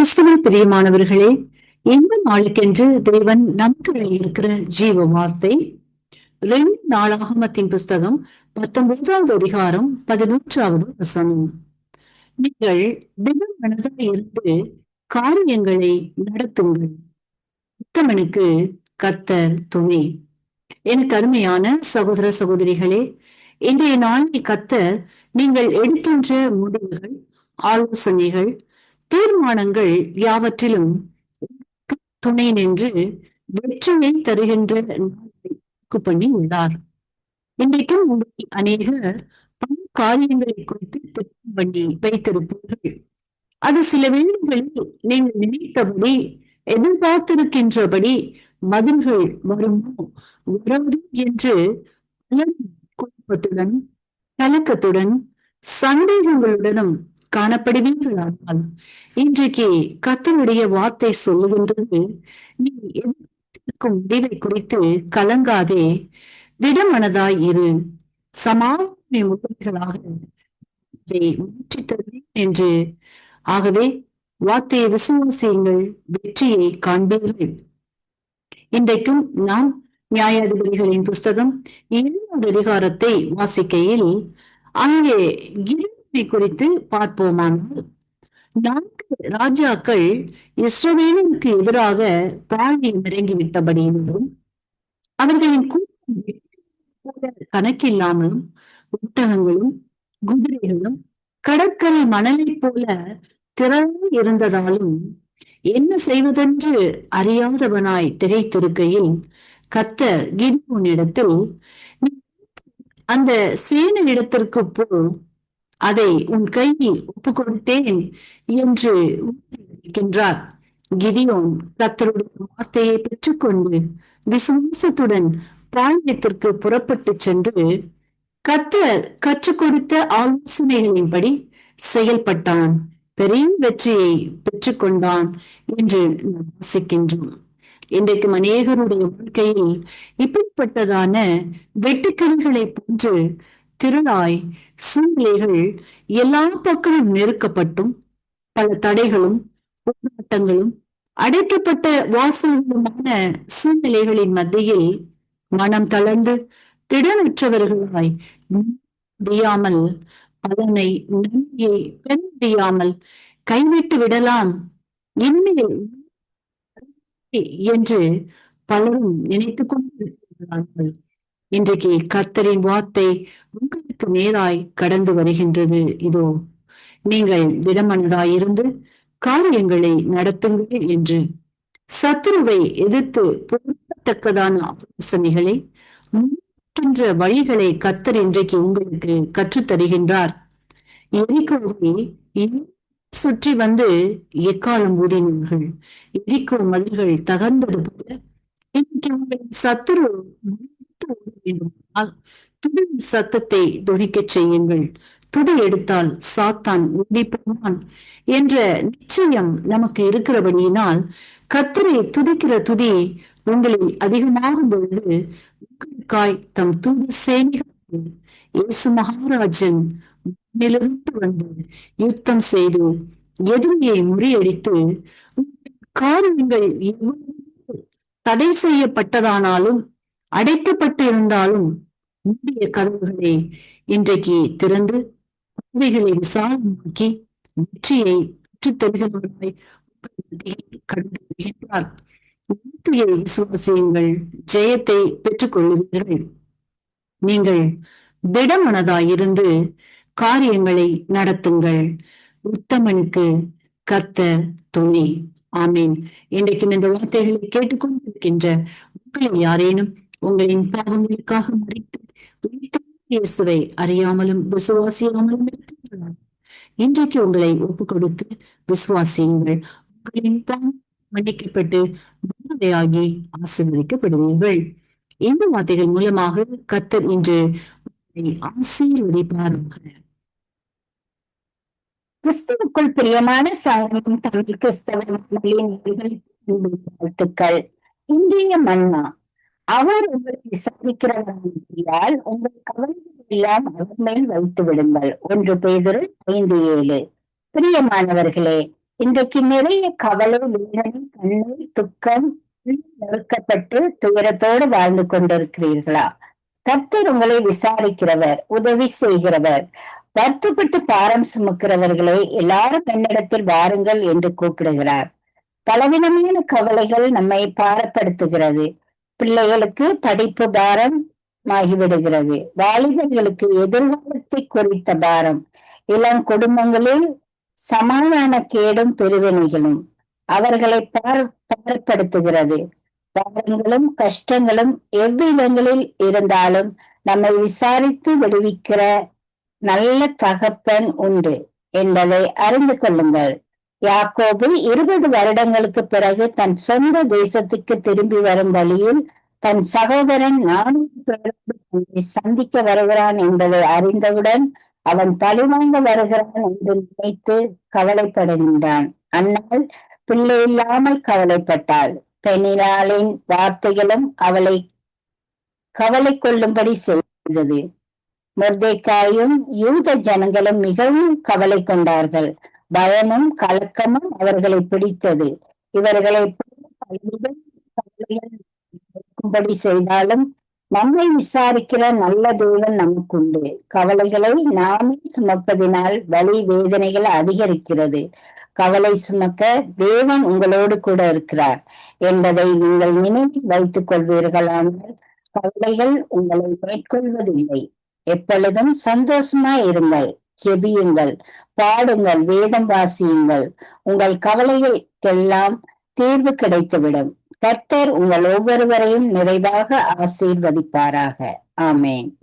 கிறிஸ்துவில் பிரியமானவர்களே இந்த நாளுக்கென்று தேவன் நமக்கு இருக்கிற ஜீவ வார்த்தை ரெண்டு நாளாகமத்தின் புஸ்தகம் பத்தொன்பதாவது அதிகாரம் பதினொன்றாவது வசனம். நீங்கள் தினம் மனதாக இருந்து காரியங்களை நடத்துங்கள். உத்தமனுக்கு கத்தர் துணை. எனக்கு அருமையான சகோதர சகோதரிகளே இன்றைய நாளில் கத்தர் நீங்கள் எடுக்கின்ற முடிவுகள் ஆலோசனைகள் தீர்மானங்கள் யாவற்றிலும் துணை நின்று வெற்றியை தருகின்ற பண்ணி உள்ளார். இன்றைக்கும் உங்களை அநேகர் பல காரியங்களை குறித்து திட்டம் பண்ணி வைத்திருப்பீர்கள். அது சில வேளைகளில் நீங்கள் நினைத்தபடி எதிர்பார்த்திருக்கின்றபடி மதில்கள் வருமோ வராது என்று குழப்பத்துடன் கலக்கத்துடன் சந்தேகங்களுடனும் காணப்படுவீர்களானால் இன்றைக்கு கத்தனுடைய வார்த்தை சொல்லுகின்றது நீ எதிர்க்கும் முடிவை குறித்து கலங்காதே திடமனதாய் இரு. சமாதான முறைகளாக தருவேன் என்று. ஆகவே வார்த்தையை விசுவாசியுங்கள் வெற்றியை காண்பீர்கள். இன்றைக்கும் நாம் நியாயாதிபதிகளின் புஸ்தகம் ஏழாவது அதிகாரத்தை வாசிக்கையில் அங்கே இரு குறித்து பார்ப்போமானால் நான்கு ராஜாக்கள் இஸ்ரவேலுக்கு எதிராக பாழியம் இறங்கிவிட்டபடியிலும் அவர்களின் கூட்டம் கணக்கில்லாமலும் ஒட்டகங்களும் குதிரைகளும் கடற்கரை மணலை போல திறந்து இருந்ததாலும் என்ன செய்வதென்று அறியாதவனாய் திகைத்திருக்கையில் கத்தர் கிரியோனிடத்தில் அந்த சேன இடத்திற்கு போ அதை உன் கையில் ஒப்பு கொடுத்தேன் என்று இருக்கின்றார் கிரியோன் கத்தருடைய வார்த்தையை பெற்றுக்கொண்டு விசுவாசத்துடன் பாளையத்திற்கு புறப்பட்டு சென்று கத்தர் கற்றுக் கொடுத்த ஆலோசனைகளின்படி செயல்பட்டான். பெரிய வெற்றியை பெற்றுக்கொண்டான் என்று நாம் வாசிக்கின்றோம். இன்றைக்கு அநேகருடைய வாழ்க்கையில் இப்படிப்பட்டதான வெட்டுக்கிளிகளை போன்று திருநாய் சூழ்நிலைகள் எல்லா பக்கமும் நெருக்கப்பட்டும் பல தடைகளும் போராட்டங்களும் அடைக்கப்பட்ட வாசல்களுமான சூழ்நிலைகளின் மத்தியில் மனம் தளர்ந்து திடமற்றவர்களாய் முடியாமல் பலனை நன்மையை பெற முடியாமல் கைவிட்டு விடலாம். இனிமேல் என்று பலரும் நினைத்துக் கொண்டிருக்கிறார்கள். இன்றைக்கு கத்தரின் வார்த்தை உங்களுக்கு நேராய் கடந்து வருகின்றது. இதோ நீங்கள் திடமனதாயிருந்து காரியங்களை நடத்துங்கள் என்று. சத்துருவை எதிர்த்து பொருத்தத்தக்கதான ஆலோசனைகளை வழிகளை கத்தர் இன்றைக்கு உங்களுக்கு கற்றுத்தருகின்றார். எரிக்கோவை சுற்றி வந்து எக்காலம் ஊதினார்கள்? எரிக்கோ மதில்கள் தகர்ந்தது போல. இன்னைக்கு உங்கள் சத்துரு வேண்டுமானால் துதி சத்தத்தை துணிக்கச் செய்யுங்கள். துதி எடுத்தால் சாத்தான் ஓடி என்ற நிச்சயம் நமக்கு இருக்கிறபடியினால் கத்தரை துதிக்கிற துதி உங்களில் அதிகமாகும் பொழுது உங்களுக்காய் தம் தூது சேனைகள் இயேசு மகாராஜன் நிலிருந்து வந்து யுத்தம் செய்து எதிரியை முறியடித்து காரியங்கள் தடை செய்யப்பட்டதானாலும் அடைக்கப்பட்டு இருந்தாலும் மூடிய கதவுகளை இன்றைக்கு திறந்து பதவிகளை விசாலமாக்கி வெற்றியை பெற்றுத் கடந்து வருகின்றார் வெற்றியை விசுவாசியுங்கள் ஜெயத்தை பெற்றுக் கொள்ளுவீர்கள் நீங்கள் திடமனதாயிருந்து காரியங்களை நடத்துங்கள். உத்தமனுக்கு கத்த துணை. ஆமீன். இன்றைக்கும் இந்த வார்த்தைகளை கேட்டுக்கொண்டிருக்கின்ற உங்களை யாரேனும் உங்களின் பாவங்களுக்காக மறைத்து இயேசுவை அறியாமலும் விசுவாசியாமலும் இன்றைக்கு உங்களை ஒப்பு கொடுத்து விசுவாசியுங்கள். உங்களின் பாவம் மன்னிக்கப்பட்டு விடுதலையாகி ஆசீர்வதிக்கப்படுவீர்கள். இந்த வார்த்தைகள் மூலமாக கத்தர் இன்று ஆசீர்வதிப்பார்கள் கிறிஸ்துவுக்குள் பிரியமான சாரமும் தமிழ் கிறிஸ்தவ வாழ்த்துக்கள். இன்றைய மன்னா அவர் உங்களை விசாரிக்கிறவரால் உங்கள் கவலைகள் எல்லாம் அவர் மேல் வைத்து விடுங்கள். ஒன்று பேதொரு ஐந்து ஏழு. பிரியமானவர்களே இன்றைக்கு நிறைய கவலை வேதனை கண்ணீர் துக்கம் நெருக்கப்பட்டு துயரத்தோடு வாழ்ந்து கொண்டிருக்கிறீர்களா? கர்த்தர் உங்களை விசாரிக்கிறவர் உதவி செய்கிறவர். வருத்தப்பட்டு பாரம் சுமக்கிறவர்களை எல்லாரும் என்னிடத்தில் வாருங்கள் என்று கூப்பிடுகிறார். பலவிதமான கவலைகள் நம்மை பாரப்படுத்துகிறது. பிள்ளைகளுக்கு படிப்பு பாரம் ஆகிவிடுகிறது வாலிபர்களுக்கு எதிர்காலத்தை குறித்த பாரம். இளம் குடும்பங்களில் சமாதான கேடும் பிரிவினைகளும் அவர்களை பாரப்படுத்துகிறது. பாரங்களும் கஷ்டங்களும் எவ்விதங்களில் இருந்தாலும் நம்மை விசாரித்து விடுவிக்கிற நல்ல தகப்பன் உண்டு என்பதை அறிந்து கொள்ளுங்கள். யாக்கோபு இருபது வருடங்களுக்கு பிறகு தன் சொந்த தேசத்துக்கு திரும்பி வரும் வழியில் தன் சகோதரன் நானூறு பேரோடு தன்னை சந்திக்க வருகிறான் என்பதை அறிந்தவுடன் அவன் பழிவாங்க வருகிறான் என்று நினைத்து கவலைப்படுகின்றான். அன்னால் பிள்ளை இல்லாமல் கவலைப்பட்டாள். பெண்ணினாளின் வார்த்தைகளும் அவளை கவலை கொள்ளும்படி செய்தது. முர்தைக்காயும் யூத ஜனங்களும் மிகவும் கவலை கொண்டார்கள். பயமும் கலக்கமும் அவர்களை பிடித்தது. இவர்களை இருக்கும்படி செய்தாலும் நம்மை விசாரிக்கிற நல்ல தேவன் நமக்குண்டு. கவலைகளை நாமே சுமப்பதினால் வலி வேதனைகள் அதிகரிக்கிறது. கவலை சுமக்க தேவன் உங்களோடு கூட இருக்கிறார் என்பதை நீங்கள் நினைவில் வைத்துக் கொள்வீர்களானால் கவலைகள் உங்களை மேற்கொள்வதில்லை. எப்பொழுதும் சந்தோஷமா இருங்கள். ஜெபியுங்கள் பாடுங்கள் வேதம் வாசியுங்கள். உங்கள் கவலைகளுக்கெல்லாம் தீர்வு கிடைத்துவிடும். கர்த்தர் உங்கள் ஒவ்வொருவரையும் நிறைவாக ஆசீர்வதிப்பாராக. ஆமேன்.